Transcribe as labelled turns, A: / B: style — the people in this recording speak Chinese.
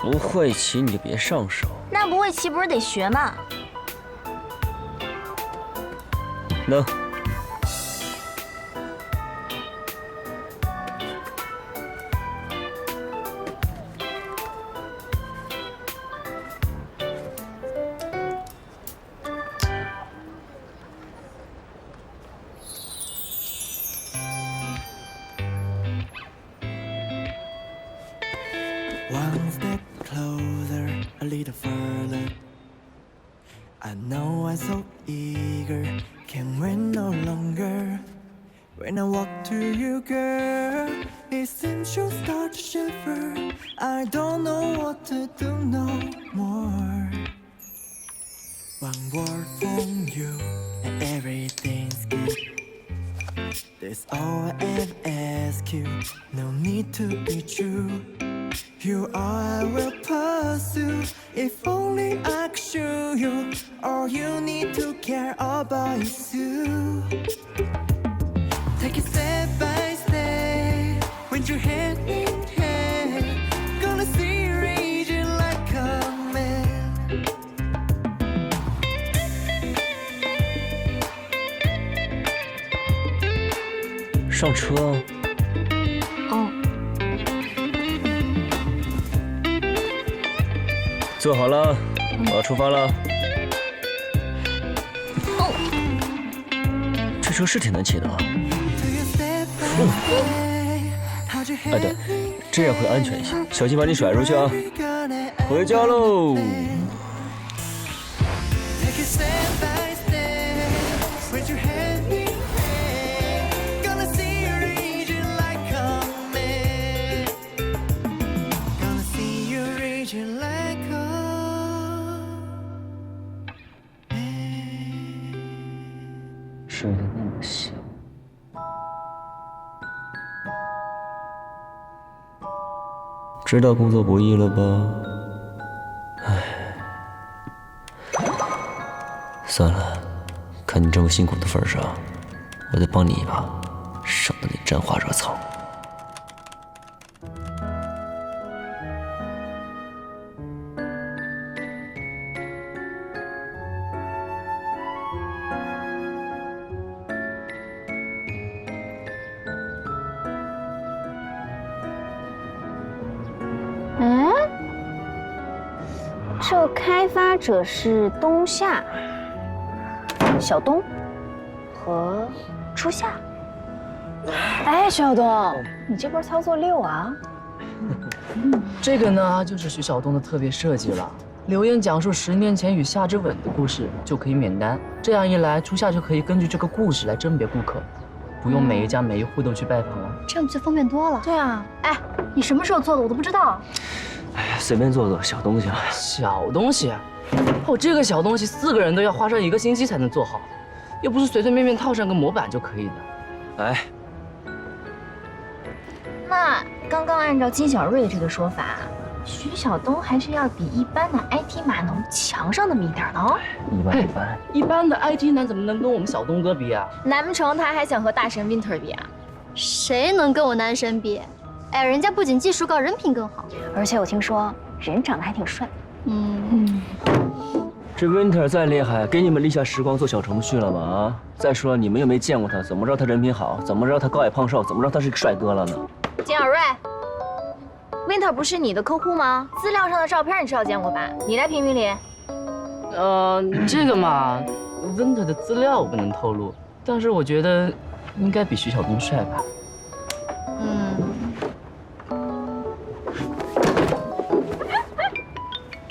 A: 不会骑你就别上手。
B: 那不会骑不是得学吗？
A: 能。
C: One step closer, a little further. I know I'm so eager, can't wait no longer. When I walk to you, girl, it seems you start to shiver. I don't know what to do no more. One word from you, and everything's good. That's all I ever ask you. No need to be true. You are I will pursue. If only I could show you all you need to care about is you. Take it step by step. When you hand in hand, gonna see like a
A: 坐好了，我要出发了。
B: 哦，
A: 这车是挺难骑的啊。哎，对这样会安全一些，小心把你甩出去啊！回家喽。睡得那么香。知道工作不易了吧？唉，算了，看你这么辛苦的份上，我再帮你一把，省得你沾花惹草。
B: 这开发者是冬夏、小冬和初夏。哎，小东，你这波操作溜啊！
D: 这个呢，就是徐晓东的特别设计了。留言讲述十年前与夏之吻的故事，就可以免单。这样一来，初夏就可以根据这个故事来甄别顾客，不用每一家每一户都去拜访了。
E: 这样不就方便多了？
B: 对啊，
E: 哎，你什么时候做的我都不知道。
A: 哎呀，随便做做小东西啊。
D: 小东西，哦，这个小东西四个人都要花上一个星期才能做好，又不是随随便便套上个模板就可以的。
A: 哎，
B: 那刚刚按照金小瑞这个说法，徐晓东还是要比一般的 IT 码农强上那么一点的哦。
A: 一般一般。
D: 一般的 IT 男怎么能跟我们小东哥比啊？
B: 难不成他还想和大神 Winter 比啊？
E: 谁能跟我男神比？哎，人家不仅技术高，人品更好。
B: 而且我听说人长得还挺帅。
E: 嗯，
A: 这 Winter 再厉害，给你们立下时光做小程序了吗？啊！再说了，你们又没见过他，怎么知道他人品好？怎么知道他高矮胖瘦？怎么知道他是个帅哥了呢？
B: 金小瑞，Winter 不是你的客户吗？资料上的照片你至少见过吧？你来评评理。
D: 呃，这个嘛，Winter 的资料我不能透露，但是我觉得应该比徐晓东帅吧。